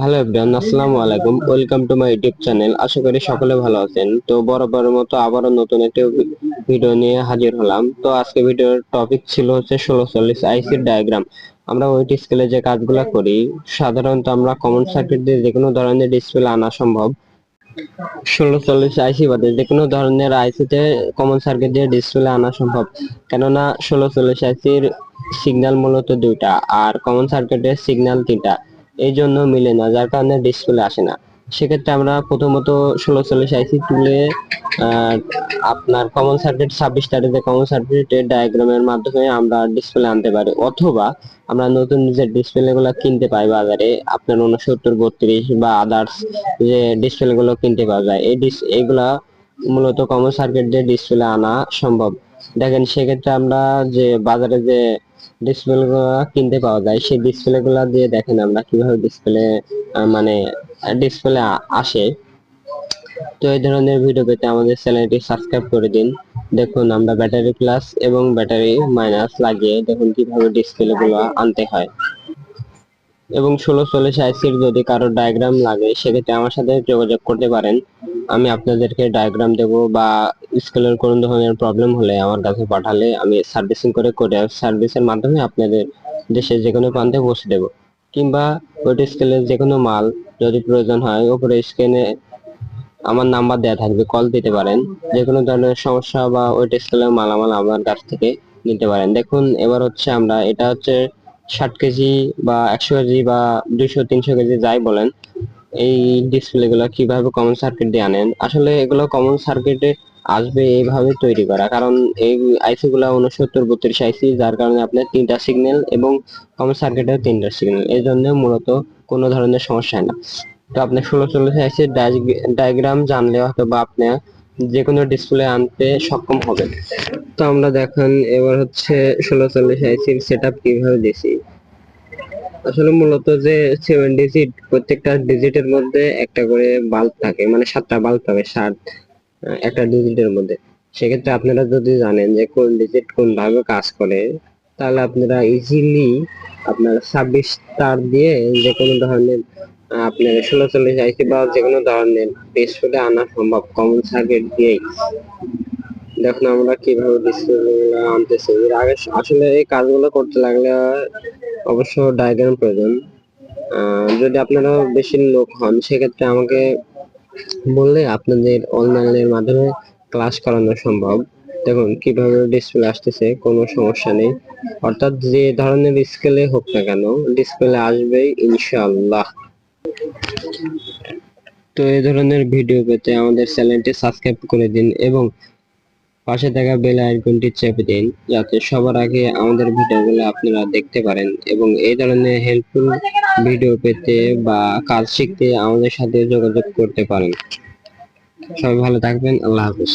Hello everyone আসসালামু আলাইকুম। Welcome to my YouTube channel আশা করি সকলে ভালো আছেন। তো বরাবরের মতো আবারও নতুন একটি ভিডিও নিয়ে হাজির হলাম। তো আজকে ভিডিওর টপিক ছিল হচ্ছে ষোলো চল্লিশ আইসির ডায়াগ্রাম আমরা ওয়েট স্কেলে যে কাজগুলো করি, সাধারণত আমরা কমন সার্কিট দিয়ে যে কোনো ধরনের ডিসপ্লে আনা সম্ভব। ষোলো চল্লিশ আইসি বাদে যে কোনো ধরনের আইসিতে কমন সার্কিট দিয়ে ডিসপ্লে আনা সম্ভব। কেননা ষোলো চল্লিশ আইসির সিগন্যাল মূলত দুইটা, আর কমন সার্কিটের সিগন্যাল তিনটা। এই জন্য মিলে না, যার কারণে ডিসপ্লে আসে না। সেক্ষেত্রে আমরা প্রথমত ষোলো চল্লিশ আইসি তুলে আপনার কমন সার্কিট ছাব্বিশ তারিখে কমন সার্কিটের ডায়াগ্রামের মাধ্যমে আমরা ডিসপ্লে আনতে পারি। অথবা আমরা নতুন যে ডিসপ্লে গুলো কিনতে পাই বাজারে, আপনার উনসত্তর বত্রিশ বা আদার্স যে ডিসপ্লে গুলো কিনতে পাওয়া যায়, এই ডিস এগুলা মূলত কমন সার্কিট দিয়ে ডিসপ্লে আনা সম্ভব। দেখেন, সেক্ষেত্রে আমরা যে বাজারে যে ডিসপ্লে গুলো কিনতে পাওয়া যায়। সেই ডিসপ্লে গুলা দিয়ে দেখেন আমরা কীভাবে ডিসপ্লে মানে ডিসপ্লে আসে। তো এই ধরনের ভিডিও পেতে আমাদের চ্যানেলটি সাবস্ক্রাইব করে দিন। দেখুন আমরা ব্যাটারি প্লাস এবং ব্যাটারি মাইনাস লাগিয়ে দেখুন কীভাবে ডিসপ্লে গুলো আনতে হয়। এবং ষোলো চল্লিশ আইসির যদি কারও ডায়াগ্রাম লাগে, সেক্ষেত্রে আমার সাথে যোগাযোগ করতে পারেন। আমি আপনাদেরকে ডায়াগ্রাম দেব বা স্কেলের কোন ধরনের প্রবলেম হলে আমার কাছে পাঠালে আমি সার্ভিসিং করে কোরিয়ার সার্ভিসের মাধ্যমে আপনাদের দেশের যে কোনো প্রান্তে পৌঁছে দেব। কিংবা ওয়েট স্কেলের যে কোনো মাল যদি প্রয়োজন হয় ওপরে স্ক্রিনে আমার নাম্বার দেওয়া থাকবে কল দিতে পারেন। যে কোনো ধরনের সমস্যা বা ওয়েট স্কেলের মালামাল আমার কাছ থেকে নিতে পারেন। দেখুন, এবার হচ্ছে আমরা, এটা হচ্ছে ষাট কেজি বা একশো কেজি বা দুইশো, তিনশো কেজি যাই বলেন এই ডিসপ্লে গুলো কীভাবে কমন সার্কিট দিয়ে আনেন? আসলে এগুলো কমন সার্কিটে আসবে এইভাবে তৈরি করা। কারণ এই আইসি গুলা উনসত্তর বত্রিশ আইসি যার কারণে আপনার তিনটা সিগন্যাল এবং কমন সার্কিটেও তিনটা সিগন্যাল এই জন্য মূলত কোনো ধরনের সমস্যা হয় না। তো আপনি ষোলো, চল্লিশ আইসির ডায়াগ্রাম জানলে হয়তো বা আপনি যে কোনো ডিসপ্লে আনতে সক্ষম হবেন। তো আমরা দেখেন এবার হচ্ছে ষোলো, চল্লিশ আইসির সেট আপ কীভাবে দিছি। আসলে মূলত যে সেভেন ডিজিট প্রত্যেকটা ডিজিটের মধ্যে একটা করে বাল্ব থাকে মানে সাতটা বাল্ব থাকে, সাত একটা ডিজিটের মধ্যে। সেক্ষেত্রে আপনারা যদি জানেন যে কোন ডিজিট কোন ভাবে কাজ করে, তাহলে আপনারা ইজিলি আপনার ছাব্বিশ তার দিয়ে যে কোনো ধরনের আপনার ষোলো, চল্লিশ আইসি বা যে কোনো ধরনের ডিসপ্লে আনা সম্ভব। কমন সার্কিট দিয়েই দেখুন আমরা কীভাবে ডিসপ্লে আনতেছি। এর আগে আসলে এই কাজগুলো করতে লাগলে অবশ্য ডায়াগ্রাম প্রয়োজন। যদি আপনারা বেশি লোক হন, সেক্ষেত্রে আমাকে বললে আপনাদের অনলাইনের মাধ্যমে ক্লাস করানো সম্ভব। দেখুন, কীভাবে ডিসপ্লে আসতেছে, কোনো সমস্যা নেই। অর্থাৎ যে ধরনের স্কেলে হোক না কেন ডিসপ্লে আসবেই, ইনশাআল্লাহ। তো এই ধরনের ভিডিও পেতে আমাদের চ্যানেলটি সাবস্ক্রাইব করে দিন এবং পাশে থাকা বেল আইকনটি চেপে দিন, যাতে সবার আগে আমাদের ভিডিওগুলো আপনারা দেখতে পারেন এবং এই ধরনের হেল্পফুল ভিডিও পেতে বা কাজ শিখতে আমাদের সাথে যোগাযোগ করতে পারেন। সবাই ভালো থাকবেন, আল্লাহ হাফিজ।